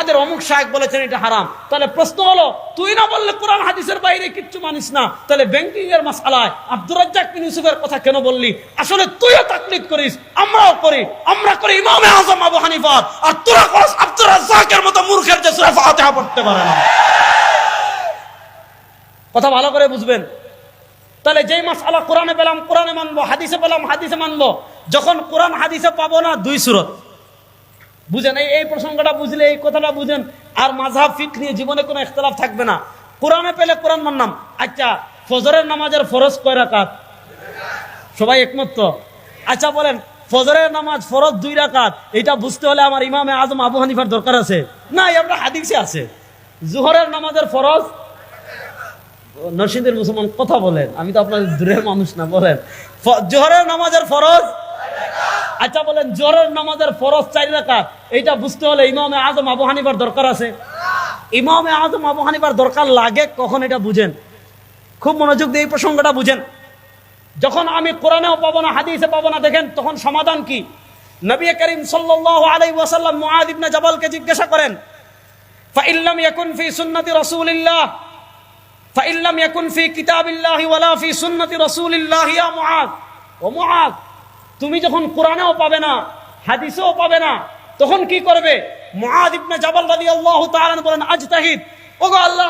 আমাদের অমুক সাহেব বলেছেন এটা হারাম। তাহলে প্রশ্ন হলো, তুই না বললে কোরআন হাদিসের বাইরে কিচ্ছু মানিস না। তাহলে ব্যাংকিং এর মাসালায় আব্দুর রাজ্জাক বিন ইউসুফের কথা কেন বললি? আসলে তুইও তাকলিদ করিস, আমরাও করি। আমরা করি ইমামে আজম আবু হানিফার আর তোরা করস আব্দুর রাজ্জাকের মতো মূর্খের যে সূরা ফাতিহা পড়তে পারে না। কথা ভালো করে বুঝবেন। তাহলে যেই মাস আলা কোরআনে পেলাম, কোরআনে মানবো, হাদিসে পেলাম, হাদিসে মানবো। যখন কোরআন হাদিসে পাবো না, দুই সুরত। বুঝেন এই প্রসঙ্গটা বুঝলে, এই কথাটা বুঝেন। আর মাঝহাব, ফিক নিয়ে জীবনে কোনো ইখতলাফ থাকবে না। কোরআনে পেলে কোরআন মানলাম আচ্ছা ফজরের নামাজের ফরজ কয় রাকাত? সবাই একমত তো? আচ্ছা বলেন, ফজরের নামাজ ফরজ দুই রাকাত। এটা বুঝতে হলে আমার ইমামে আজম আবু হানিফার দরকার আছে। না আমরা হাদিসে আছে। জোহরের নামাজের ফরজ? নরসিংদের মুসলমান কথা বলেন। আমি তো আপনার দূরের মানুষ না, বলেন। জোহরের নামাজের ফরজ আচ্ছা বলেন জোরের নামাজের ফরজ চার রাকাত, এইটা বুঝতে হলে ইমামে আজম আবু হানিফার দরকার আছে। ইমামে আজম আবু হানিফার দরকার লাগে, কখন এটা বুঝেন? খুব মনোযোগ দিয়ে এই প্রসঙ্গটা বুঝেন। যখন আমি কোরআনেও পাবো না, হাদিসে পাবো না, দেখেন তখন সমাধান কি? নবী করিম ইবনে জাবালকে জিজ্ঞাসা করেন ফাইল্লাম ইয়াকুন ফি সুন্নতি রাসূলিল্লাহ? ফাইল্লাম ইয়াকুন ফি কিতাবিল্লাহি ওয়ালা ফি সুন্নতি রাসূলিল্লাহ ইয়া মুআদ। ও মুআদ তুমি যখন কোরআনেও পাবে না, হাদিসেও পাবে না, তখন কি করবে?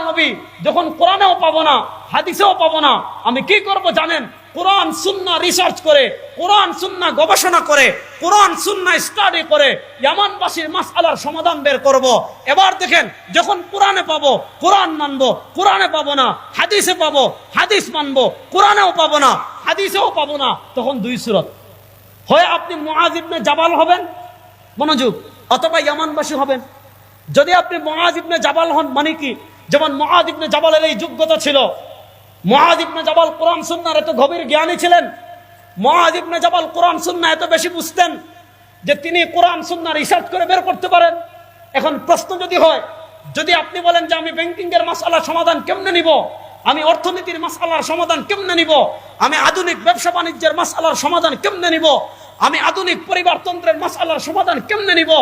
নবী, যখন কোরআনেও পাবো না, হাদিসেও পাবো না, আমি কি করব জানেন? কোরআন, সুন্না রিসার্চ করে, কোরআন, সুন্না গবেষণা করে, কোরআন, সুন্না স্টাডি করে, ইয়ামানবাসীর মাসআলার সমাধান বের করব। এবার দেখেন, যখন কোরআনে পাবো, কোরআন মানবো, কোরআনে পাবো না, হাদিসে পাবো, হাদিস মানবো, কোরআনেও পাবো না, হাদিসেও পাবো না, তখন দুই সুরত। হয় আপনি মুআজ ইবনে জাবাল হবেন? মনোযোগ। অথবা ইয়ামানবাসী হবেন। যদি আপনি মুআজ ইবনে জাবাল হন মানে কি? যেমন মুআজ ইবনে জাবালের এই যোগ্যতা ছিল। মুআজ ইবনে জাবাল কোরআন সুন্নাহর এত গভীর জ্ঞানী ছিলেন। মুআজ ইবনে জাবাল কোরআন সুন্নাহ এত বেশি বুঝতেন যে তিনি কোরআন সুন্নাহ রিসার্চ করে বের করতে পারেন। এখন প্রশ্ন যদি হয়, যদি আপনি বলেন যে আমি ব্যাংকিং এর মাসালার সমাধান কেমনে নিব? আমি অর্থনীতির মাসালার সমাধান কেমনে নিব? আমি আধুনিক ব্যবসা বাণিজ্যের মাসালার সমাধান কেমনে নিব? আমি আধুনিক পরিবারতন্ত্রের মাসালার সমাধান কেমনে নিব?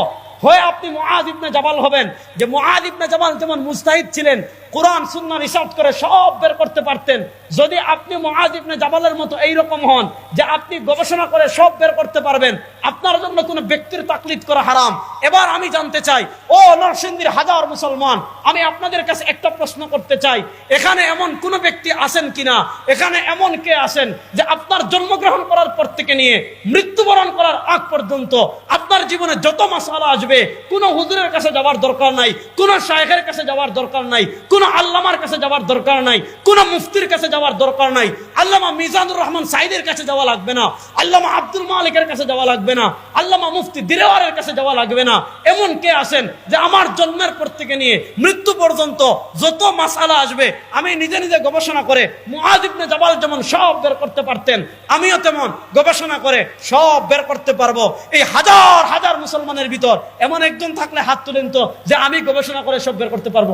হয়ে আপনি মুআদ ইবনে জাবাল হবেন। যে মুআদ ইবনে জাবাল যেমন মুস্তাহিদ ছিলেন কোরআন, সুন্নাহ রিসার্চ করে সব বের করতে পারতেন। যদি আপনি ইবনে জাবালের মতো এইরকম হন যে আপনি গবেষণা করে সব বের করতে পারবেন, আপনার জন্য কোনো ব্যক্তির তাকলিদ করা হারাম। এবার আমি জানতে চাই, ও নরসিংদীর হাজার মুসলমান, আমি আপনাদের কাছে একটা প্রশ্ন করতে চাই। এখানে এমন কোন ব্যক্তি আছেন কিনা? এখানে এমন কে আছেন যে আপনার জন্মগ্রহণ করার পর থেকে নিয়ে মৃত্যুবরণ করার আগ পর্যন্ত আপনার জীবনে যত মশালা আসবে, কোন হুজুরের কাছে যাওয়ার দরকার নাই, কোন শায়েখের কাছে যাওয়ার দরকার নাই কোন আল্লামার কাছে যাওয়ার দরকার নাই, কোন মুফতির কাছে যাওয়ার দরকার নাই। আল্লামা মিজানুর রহমান সাইদের কাছে যাওয়া লাগবে না, আল্লামা আব্দুল মালিকের কাছে যাওয়া লাগবে না, আল্লামা মুফতি দিরেওয়ারের কাছে যাওয়া লাগবে না। এমন কে আছেন যে আমার জন্মের পর থেকে নিয়ে মৃত্যু পর্যন্ত যত মাসালা আসবে, আমি নিজে নিজে গবেষণা করে মুআদ ইবনে জাবাল যেমন সব বের করতে পারতেন, আমিও তেমন গবেষণা করে সব বের করতে পারব। এই হাজার হাজার মুসলমানের ভিতর এমন একজন থাকলে হাত তুলেন তো যে আমি গবেষণা করে সব বের করতে পারব।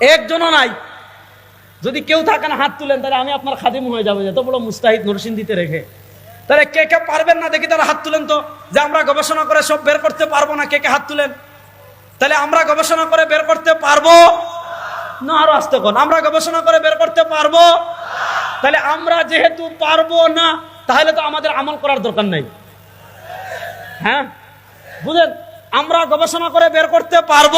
একজনও নাই। যদি কেউ থাকে না হাত তুলেন, তাহলে আমি আপনার খাদিম হয়ে যাব, এত বড় মুস্তাহিদ নরসিংদীতে রেখে। তাহলে কে কে পারবেন না দেখি তারা হাত তুলেন তো, যে আমরা গবেষণা করে সব বের করতে পারব না, কে কে হাত তুলেন? তাহলে আমরা গবেষণা করে বের করতে পারব? না, আরও আসতে কোন? আমরা গবেষণা করে বের করতে পারব? তাহলে আমরা যেহেতু পারব না, তাহলে তো আমাদের আমল করার দরকার নেই। হ্যাঁ? বুঝলেন আমরা গবেষণা করে বের করতে পারব?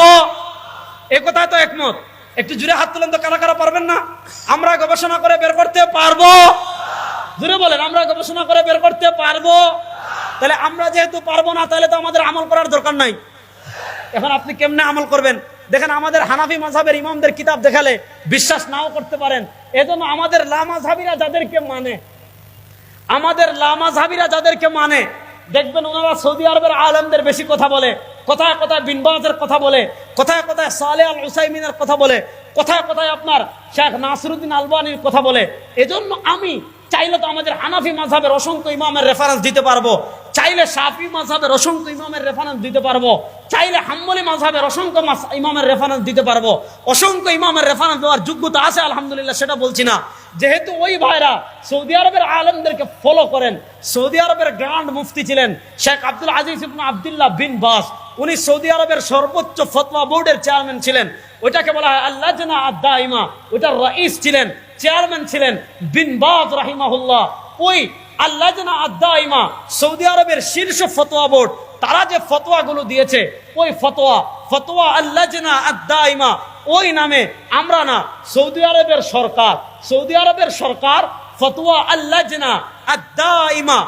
এ কথায় তো একমত। একটু জুড়ে হাত তুলেন তো, কারা কারা পারবেন না? আমরা গবেষণা করে বের করতে পারব। জুড়ে বলেন, আমরা গবেষণা করে বের করতে পারব। তাহলে আমরা যেহেতু পারব না, তাহলে তো আমাদের আমল করার দরকার নাই। এখন আপনি কেমনে আমল করবেন? দেখেন, আমাদের হানাফি মাঝাবের ইমামদের কিতাব দেখালে বিশ্বাস নাও করতে পারেন। এজন্য আমাদের লামাঝাবিরা যাদেরকে মানে আমাদের লামাঝাবিরা যাদেরকে মানে দেখবেন ওনারা সৌদি আরবের আলমদের বেশি কথা বলে। কোথায় কোথায় বিনবাজের কথা বলে কোথায় কোথায় সালে আল হুসাইমিনের কথা বলে কোথায় কোথায় আপনার শেখ নাসরুদ্দিন আলবানির কথা বলে। এজন্য আমি চাইলে তো আমাদের হানাফি মাঝাবের অসংখ্য ইমামের রেফারেন্স দিতে পারব। চাইলে সাফি মাঝাবের অসংখ্য ইমামের রেফারেন্স দিতে পারব। চাইলে হাম্মলি মাঝাবের অসংখ্য ইমামের রেফারেন্স দিতে পারব। অসংখ্য ইমামের রেফারেন্স দেওয়ার যোগ্যতা আছে, আলহামদুলিল্লাহ, সেটা বলছি না। যেহেতু ওই ভাইরা সৌদি আরবের আলমদেরকে ফলো করেন, সৌদি আরবের গ্র্যান্ড মুফতি ছিলেন শেখ আব্দুল আজিজ আব্দুল্লাহ বিন বাস। উনি সৌদি আরবের সর্বোচ্চ ফতোয়া বোর্ডের চেয়ারম্যান ছিলেন। ওইটাকে বলা হয় আল্লাহ জানা আদা ইমা ওইটার রাইস ছিলেন, চেয়ারম্যান ছিলেন বিন বাজ রাহিমাহুল্লাহ। ওই আল্লাহ জানা আদা ইমা সৌদি আরবের শীর্ষ ফতোয়া বোর্ড, তারা যে ফতোয়াগুলো দিয়েছে, ওই ফতোয়া ফতোয়া আল্লাহ জানা আদা ইমা ওই নামে আমরা না সৌদি আরবের সরকার, সৌদি আরবের সরকার ফতোয়া আল্লাহ জানা আদা ইমা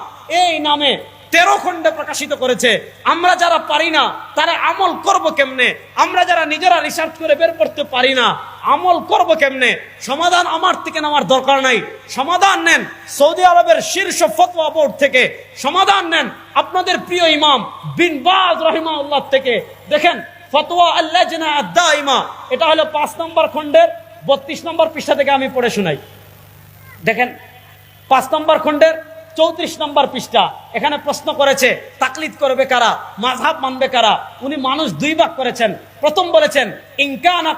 এই নামে তেরো খণ্ডে প্রকাশিত করেছে। আমরা যারা পারি না, তারা আমল করব কেমনে? আমরা যারা নিজেরা রিসার্চ করে বের করতে পারি না, আমল করব কেমনে? সমাধান আমার থেকে নেওয়ার দরকার নাই। সমাধান নেন সৌদি আরবের শীর্ষ ফতোয়া বোর্ড থেকে। সমাধান নেন আপনাদের প্রিয় ইমাম বিন বাজ রহিমা রহিমাউল্লাহ থেকে। দেখেন, ফতোয়া আল্লাহ আদা ইমা এটা হলো পাঁচ নম্বর খণ্ডের, বত্রিশ নম্বর পৃষ্ঠা থেকে আমি পড়ে শোনাই। দেখেন, পাঁচ নম্বর খণ্ডের চৌত্রিশ নম্বর পৃষ্ঠা। এখানে প্রশ্ন করেছে, তাকলিদ করবে কারা? মাঝহাব মানবে কারা? উনি মানুষ দুই ভাগ করেছেন। প্রথম বলেছেন ইনকানা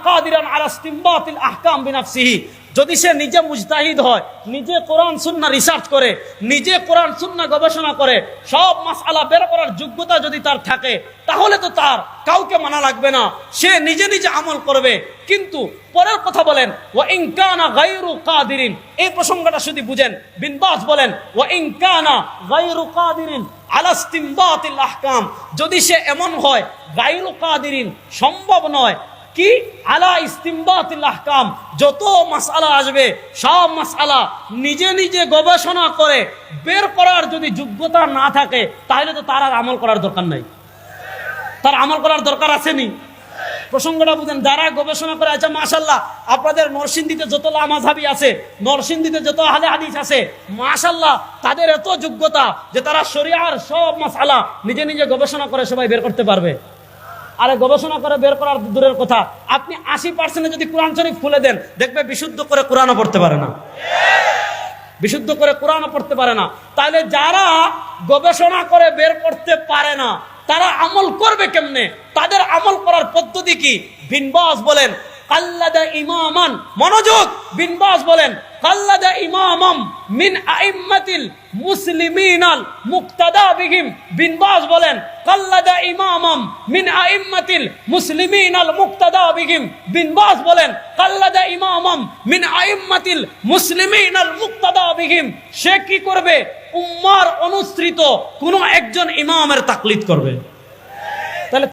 যদি সে নিজে মুজতাহিদ হয়, নিজে কোরআন সুন্না রিসার্চ করে, নিজে কোরআন সুন্না গবেষণা করে, সব মাসআলা বের করার যোগ্যতা যদি তার থাকে, তাহলে তো তার কাউকে মানা লাগবে না। সে নিজে নিজে আমল করবে। কিন্তু পরের কথা বলেন ও ইনকানা গায়রু কাদিরিন। এই প্রসঙ্গটা শুধু বুঝেন। বিনবাস বলেন ও ইনকানা গায়রু কাদিরিন আলাস্তিমবাতিল আহকাম। যদি সে এমন হয়, গায়রু কাদিরিন সম্ভব নয়। কি? আলা ইস্তিমবাতিল আহকাম। যত মাসআলা আসবে, সব মাসআলা নিজে নিজে গবেষণা করে বের করার যদি যোগ্যতা না থাকে, তাহলে তো তার আর আমল করার দরকার নাই। তার আমল করার দরকার আসেনি। প্রসঙ্গটা বুঝেন, যারা গবেষণা করে আছে মাশাল্লাহ আপনাদের নরসিংদীতে যত লামাঝাবি আছে, নরসিংদীতে যত আহলে হাদিস আছে মাশাল্লাহ তাদের এত যোগ্যতা যে তারা শরিয়ার সব মাসালা নিজে নিজে গবেষণা করে সবাই বের করতে পারবে। আরে গবেষণা করে বের করার দূরের কথা। আপনি আশি পার্সেন্টে যদি কোরআন শরীফ খুলে দেন, দেখবে বিশুদ্ধ করে কোরআনও পড়তে পারে না। বিশুদ্ধ করে কোরআনও পড়তে পারে না। তাহলে যারা গবেষণা করে বের করতে পারে না, তারা আমল করবে কেমনে? তাদের আমল করার পদ্ধতি কি? বিনবাস বলেন কাল্লাদা ইমামান, মনোযোগ। বিনবাস বলেন, কাল্লাদা ইমামাম মিন আইম্মাতিল মুসলিমিনাল মুক্তাদা বিহিম। বিনবাস বলেন, কাল্লাদা ইমামাম মিন আইম্মাতিল মুসলিমিনাল মুক্তাদা বিহিম। বিনবাস বলেন, কাল্লাদা ইমামাম মিন আইম্মাতিল মুসলিমিনাল মুক্তাদা বিহিম। সে কি করবে? উম্মার অনুসৃত কোন একজন ইমামের তাকলিদ করবে।